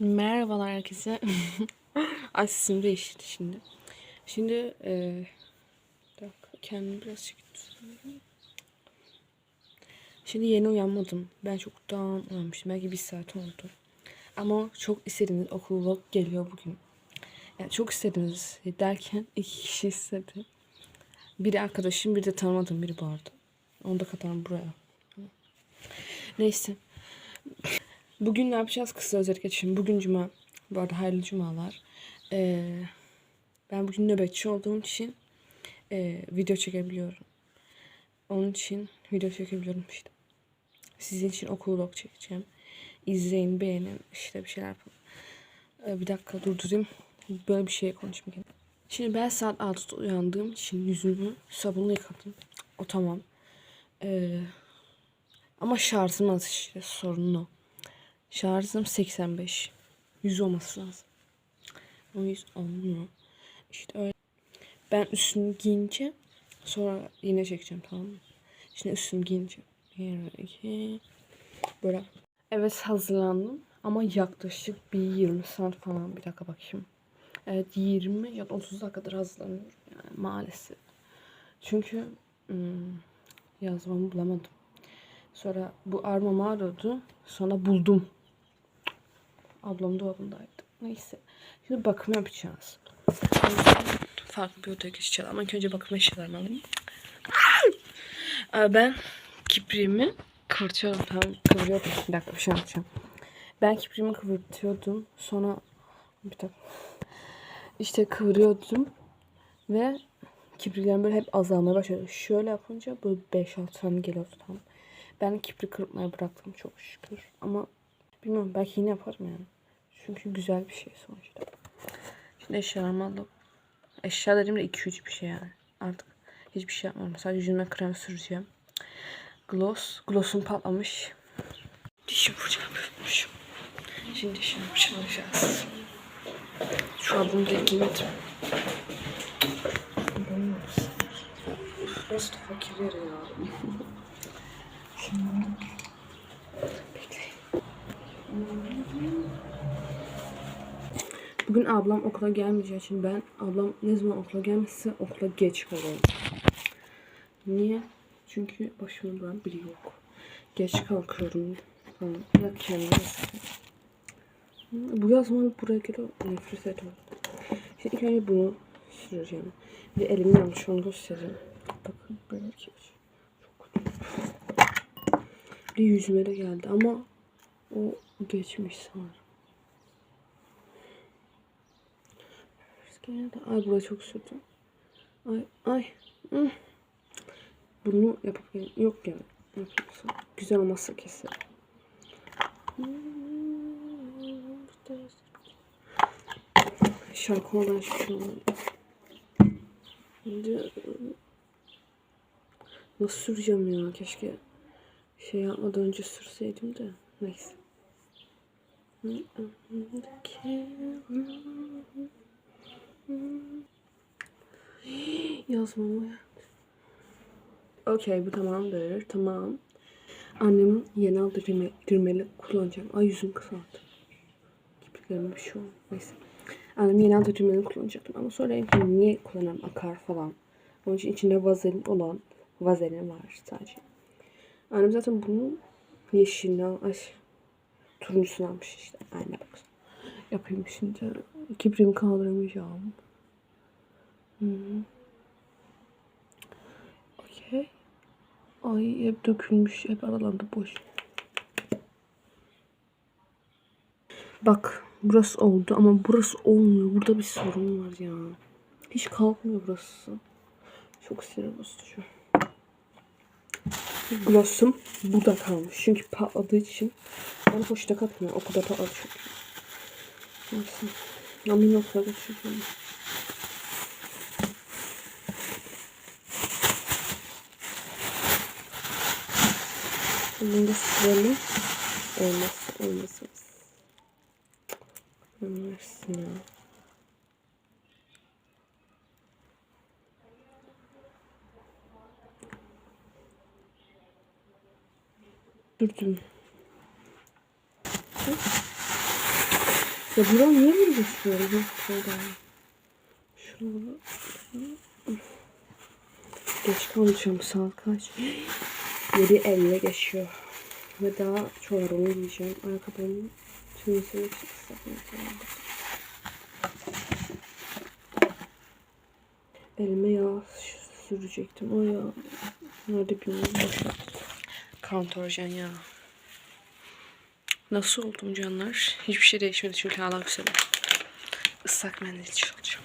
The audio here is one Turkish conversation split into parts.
Merhabalar herkese. Ay sesim değişti şimdi. Şimdi e, bir dakika kendimi biraz çekeyim. Şimdi yeni uyanmadım. Ben çoktan uyanmıştım. Belki bir saat oldu. Ama çok istediğiniz okul vlog geliyor bugün. Yani çok istediniz derken iki kişi istedi. Biri arkadaşım, bir de tanımadığım biri arada. Onu da katarım buraya. Neyse. Bugün ne yapacağız kısa özet geçeyim. Bugün cuma. Bu arada hayırlı cumalar. Ee, ben bugün nöbetçi olduğum için e, video çekebiliyorum. Onun için video çekebiliyorum işte. Sizin için okul vlog çekeceğim. İzleyin, beğenin, işte bir şeyler yapın. Ee, bir dakika durdurayım. Böyle bir şey konuşmayayım. Şimdi ben saat 6'da uyandığım için yüzümü sabunla yıkadım. O tamam. Ee, ama şarjım az işte sorun o. Şarjım 85. 100 olması lazım. O 100 olmuyor. İşte öyle. Ben üstümü giyince sonra yine çekeceğim tamam mı? Şimdi üstümü giyince. Bir, iki. Böyle. Evet hazırlandım. Ama yaklaşık bir 20 saat falan. Bir dakika bakayım. Evet 20 ya da 30 dakikadır hazırlanıyorum. Yani maalesef. Çünkü hmm, yazmamı bulamadım. Sonra bu armamı aradı. Sonra buldum. Ablam dolabındaydı. Neyse. Şimdi bakım yapacağız. Farklı bir odaya geçeceğiz. Ama önce bakım eşyalarımı alayım. Ben kipriğimi kıvırtıyorum. Tamam kıvırıyordum. Bir dakika bir şey yapacağım. Ben kipriğimi kıvırtıyordum. Sonra bir dakika. İşte kıvırıyordum. Ve kipriklerim böyle hep azalmaya başladı. Şöyle yapınca böyle 5-6 tane geliyordu tamam. Ben kibri kırpmaya bıraktım çok şükür. Ama bilmiyorum belki yine yaparım yani. Çünkü güzel bir şey sonuçta. Şimdi eşyalarımı alıp eşya dediğimde 2-3 bir şey yani. Artık hiçbir şey yapmıyorum. Sadece yüzüme krem süreceğim. Gloss. Gloss'um patlamış. Dişim fırçamı unutmuşum. Şimdi dişimi fırçalayacağız. Şu an bunu da giymedim. Nasıl fakir yeri ya. Bugün ablam okula gelmeyeceği için ben ablam ne zaman okula gelmezse okula geç kalıyorum. Niye? Çünkü başımı duran biri yok. Geç kalkıyorum falan. Ya kendime Bu yaz bana buraya geliyor nefret ediyorum. Şimdi ilk önce bunu süreceğim. De elimi yanlış onu göstereyim. Bakın böyle şey. Çok kötü. Bir yüzüme de geldi ama o geçmiş sanırım. Ay burası çok sürdü. Ay ay. Hı. Bunu gel- yok yani. Yapıyorsa. Güzel olmazsa kesin. Şarkı olan. Şimdi nasıl süreceğim ya? Keşke şey yapmadan önce sürseydim de. Neyse. Yazmamı Okey bu tamamdır. Tamam. Annemin yeni aldığı rimel, rimeli kullanacağım. Ay yüzüm kısaldı. Kirpiklerime bir şey oldu. Neyse. Annem yeni aldığı rimeli kullanacaktım. Ama sonra dedim niye kullanırım akar falan. Onun için içinde vazelin olan vazelin var sadece. Annem zaten bunu yeşilinden, ay turuncusunu almış işte. Aynen bak. Yapayım şimdi. Kiprimi kaldıramayacağım. -hı. Okey. Ay hep dökülmüş. Hep aralandı boş. Bak burası oldu ama burası olmuyor. Burada bir sorun var ya. Hiç kalkmıyor burası. Çok sinir bozucu. Gloss'um burada kalmış. Çünkü patladığı için bana hoşta katmıyor. O kadar patladı çünkü. Neyse. Ama bir noktada geçeceğim. Bunu da sürelim. Olmazsa olmazımız. Anlarsın ya. Durdum. Ya buram niye böyle gösteriyor? Bak şuradan. Şurada. Geç kalacağım saat kaç? 7.50'ye geçiyor. Ve daha çorabımı giyeceğim. Ayakkabımı tümüsünü çıksa. Elime yağ sürecektim. O yağ nerede bilmiyorum. Kantorjen ya. Nasıl oldum canlar? Hiçbir şey değişmedi çünkü hala güzelim. Islak mendil çalacağım.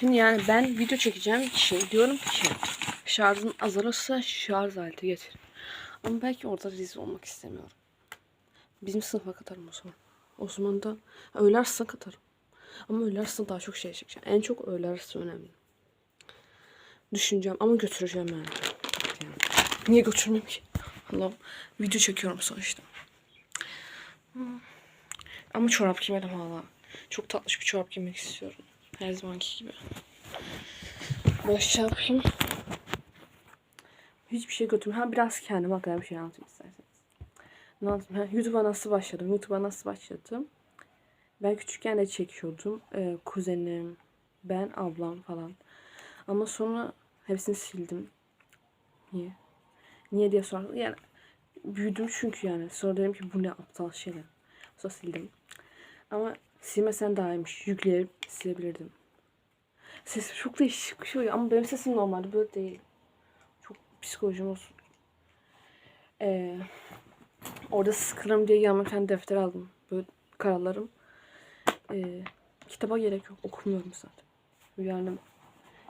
Şimdi yani ben video çekeceğim için diyorum ki şarjın azalırsa şarj aleti getir. Ama belki orada rezil olmak istemiyorum. Bizim sınıfa katarım o zaman. O zaman da öğle arasına katarım. Ama öğle arasında daha çok şey çekeceğim. En çok öğle arası önemli. Düşüneceğim ama götüreceğim yani. yani. Niye götürmeyeyim ki? Allah'ım video çekiyorum sonuçta. Ama çorap giymedim hala. Çok tatlış bir çorap giymek istiyorum. Her zamanki gibi. Böyle şey yapayım. Hiçbir şey götürmüyorum. Ha biraz kendim hakkında bir şey anlatayım isterseniz. Ne anlatayım? YouTube'a nasıl başladım? YouTube'a nasıl başladım? Ben küçükken de çekiyordum. Ee, kuzenim, ben, ablam falan. Ama sonra hepsini sildim. Niye? Niye diye sordum. Yani büyüdüm çünkü yani. Sonra dedim ki bu ne aptal şeyler. Sonra sildim. Ama silmesen daha iyiymiş. Yükleyip silebilirdim. Sesim çok değişik bir şey oluyor. Ama benim sesim normalde böyle değil. Çok psikolojim olsun. Ee, orada sıkılırım diye yanıma tane defter aldım. Böyle karalarım. Ee, kitaba gerek yok. Okumuyorum zaten. Yani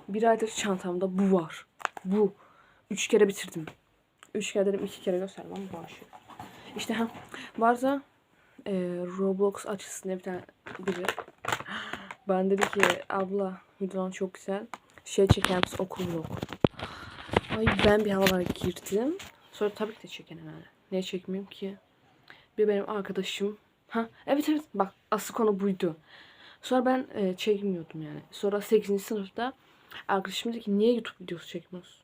bir aydır çantamda bu var. Bu. Üç kere bitirdim. Üç kere dedim iki kere göstermem ama bağışı. İşte ha varsa e, Roblox açısın diye bir tane biri. Ben dedi ki abla videon çok güzel. Şey çeker okul vlog. Ay ben bir havalara girdim. Sonra tabii ki de çekenim yani. Niye çekmeyeyim ki? Bir benim arkadaşım. Ha evet evet bak asıl konu buydu. Sonra ben e, çekmiyordum yani. Sonra 8. sınıfta arkadaşım dedi ki niye YouTube videosu çekmiyorsun?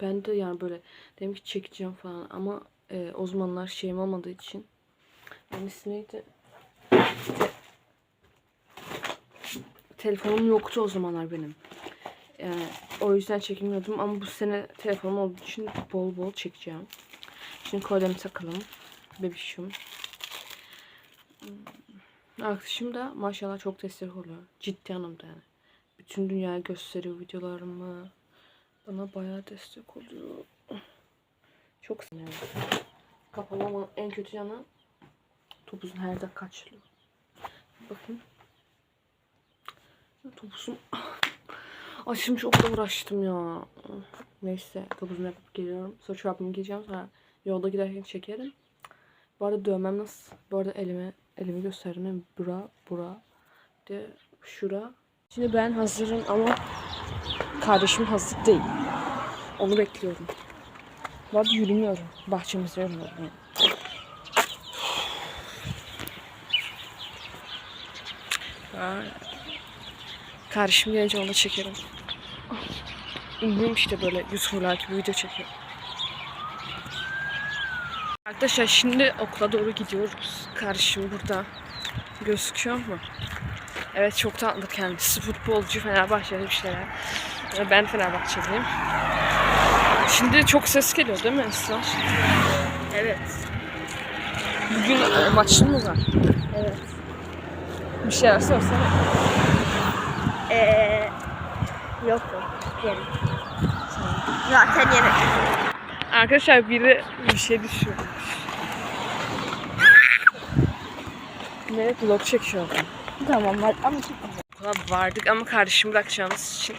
Ben de yani böyle dedim ki çekeceğim falan ama e, o zamanlar şeyim olmadığı için yani ismi neydi? Te- telefonum yoktu o zamanlar benim. Yani o yüzden çekmiyordum ama bu sene telefonum olduğu için bol bol çekeceğim. Şimdi kolyemi takalım. Bebişim. Arkadaşım da maşallah çok destek oluyor. Ciddi anlamda yani. Bütün dünyaya gösteriyor videolarımı. Bana bayağı destek oluyor. Çok seviyorum. Kapalı ama en kötü yanı topuzun her dakika kaçılıyor. Bakın. Topuzum Açım çok da uğraştım ya. Neyse topuzumu yapıp geliyorum. Sonra çorabımı giyeceğim. Sonra yolda giderken çekerim. Bu arada dövmem nasıl? Bu arada elime elimi gösterdim. Bura, bura. De şura. Şimdi ben hazırım ama kardeşim hazır değil. Onu bekliyorum. Arada yürümüyorum. Bahçemizde yürümüyorum. Kardeşim gelince onu çekerim. Ünlüyüm işte böyle YouTuber'lar gibi video çekiyorum. Arkadaşlar şimdi okula doğru gidiyoruz. Kardeşim burada. Gözüküyor mu? Evet çok tatlı kendisi. Futbolcu Fenerbahçeli bir şeyler. Ben Fenerbahçeliyim. Şimdi çok ses geliyor değil mi Esra? Evet. Bugün e, maçın mı var? Evet. Bir şeyler sorsana. Ee, yok yok. Yerim. Zaten yemek. Arkadaşlar biri bir şey düşüyor. Ne vlog çekiyor. Tamam var ama çok Okula vardık ama kardeşimi bırakacağımız için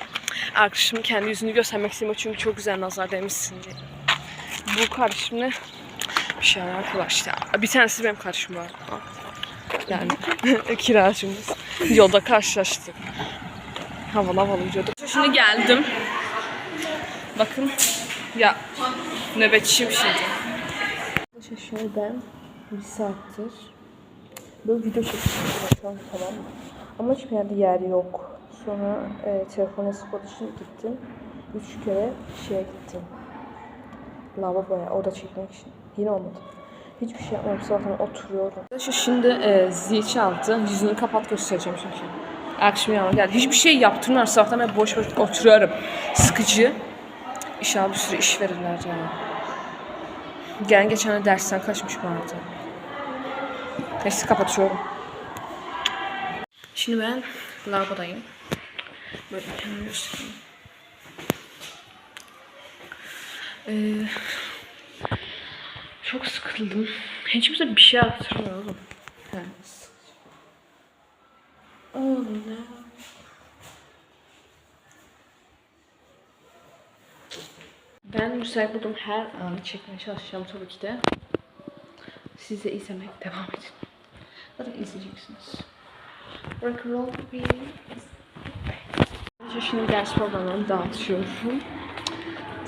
arkadaşımın kendi yüzünü göstermek istemiyor çünkü çok güzel nazar değmişsin diye. Bu kardeşimle bir şeyler yapıyorlar işte. Bir tanesi benim kardeşim var. Yani kiracımız. Yolda karşılaştık. Havalı havalı yürüyorduk. Şimdi geldim. Bakın ya nöbetçiyim şimdi. Şöyle ben bir saattir böyle video çekiyorum şu an tamam? Ama hiçbir yerde yer yok. Sonra e, telefon spot için gittim. Üç kere şeye gittim. Lavaboya orada çekmek için. Yine olmadı. Hiçbir şey yapmıyorum. Zaten oturuyorum. Arkadaşlar şimdi e, zil çaldı. Yüzünü kapat göstereceğim çünkü. Akşam yanıma geldi. Hiçbir şey yaptırmıyorum. Sabahtan ben boş boş oturuyorum. Sıkıcı. İnşallah bir sürü iş verirler yani. Gelen geçen de dersten kaçmış vardı. Neyse kapatıyorum. Şimdi ben lavabodayım. Böyle göstereyim. Ee, çok sıkıldım. Hiç kimse bir şey hatırlamıyor oğlum. Sıkıcı. Oğlum ne? Ben müsait buldum her anı çekmeye çalışacağım tabii ki de. Siz de izlemeye devam edin. Zaten izleyeceksiniz. Rock roll be. Şimdi ders programlarını dağıtıyorum.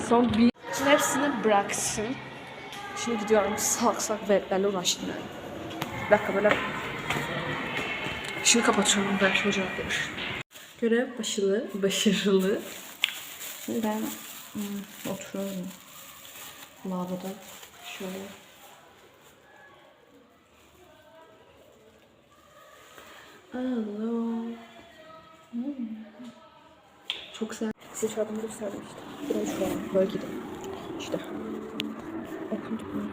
Son bir... Hepsini bıraksın. Şimdi gidiyorum salak salak veletlerle uğraştım. Bir dakika böyle. Şimdi kapatıyorum ben çocuğa görüşürüz. Görev başarılı, başarılı. Şimdi ben hmm, oturuyorum. Lavaboda. Şöyle. Hello. Çok güzel. Size şu adımı gösterdim işte. Buraya şu an bölgede. İşte. Okundu mu?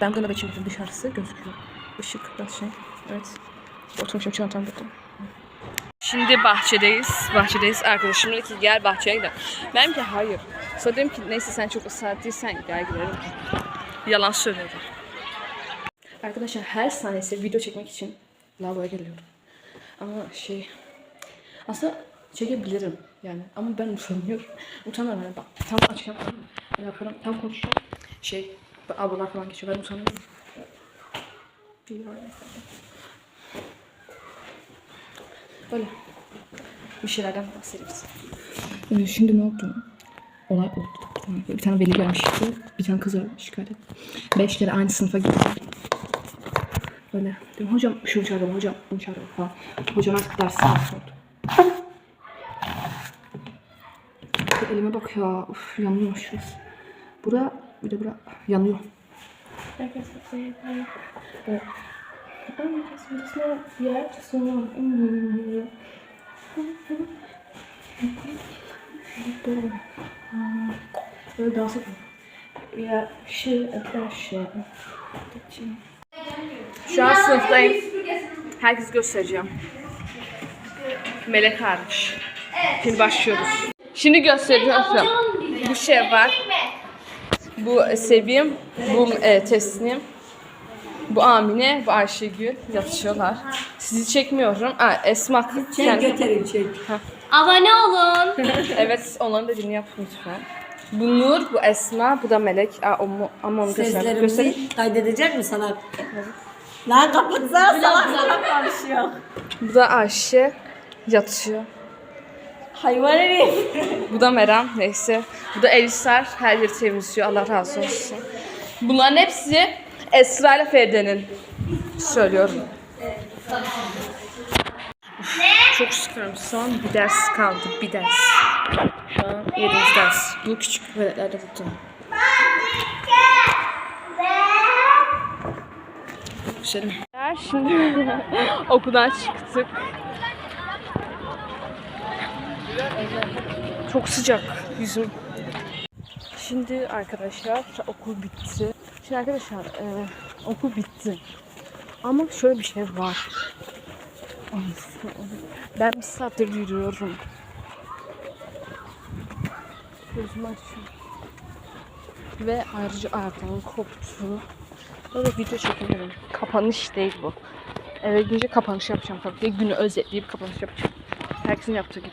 Ben burada bekliyorum dışarısı gözüküyor. Işık biraz şey. Evet. Oturmuşum çantam burada. Şimdi bahçedeyiz. Bahçedeyiz. Arkadaşım dedi ki gel bahçeye gidelim. Ben ki hayır. Sonra dedim ki neyse sen çok ısrar değilsen gel gidelim. Yalan söylüyordu. Arkadaşlar her saniyesi video çekmek için lavaboya geliyorum. Ama şey aslında çekebilirim yani ama ben utanıyorum. Utanıyorum yani bak tam açacağım? Ben yapıyorum tam konuşacağım. Şey ablalar falan geçiyor ben utanıyorum. Bir. Böyle bir şeylerden bahsederiz. Ee, şimdi ne oldu? Olay oldu. Bir tane veli gelmişti. Bir tane kızı şikayet etti. Beş kere aynı sınıfa gitti. Böyle. Dedim hocam şunu çağırıyorum hocam bunu çağırıyorum falan. Hocam artık dersi sordu. Elime bak ya. Uf yanıyor şurası. Bura bir de bura yanıyor. Evet. Böyle dans etme. Ya şey arkadaşlar. Şu an sınıftayım. Herkes göstereceğim. Melek hariç. Şimdi başlıyoruz. Şimdi göstereceğim. Bu şey var. Bu Sevim, bu e, Teslim, bu Amine, bu Ayşegül yatışıyorlar. Sizi çekmiyorum. Aa, Esma. Çek götürün çek. Abone olun. Evet, onların dediğini yap lütfen. Bu Nur, bu Esma, bu da Melek. Aa, o, mu- ama onu göster. göster. Seslerimizi kaydedecek mi sana? Lan kapatsana salak salak konuşuyor. Bu da Ayşe yatışıyor. Hayvan herif. Bu da Meram neyse. Bu da Elisar her yeri temizliyor. Allah razı olsun. Bunların hepsi Esra ile Feride'nin. Söylüyorum. Uf, Çok sıkıyorum. Son bir ders kaldı. Bir ders. Şu an yedinci ders. Bu küçük veletlerde tuttum. Şimdi okuldan çıktık. Çok sıcak yüzüm. Şimdi arkadaşlar okul bitti. Şimdi arkadaşlar e, okul bitti. Ama şöyle bir şey var. Ben bir saattir yürüyorum. Gözümü açıyorum. Ve ayrıca ayaklarım koptu. Böyle video çekemiyorum. Kapanış değil bu. Eve gidince kapanış yapacağım tabii. Günü özetleyip kapanış yapacağım. Herkesin yaptığı gibi.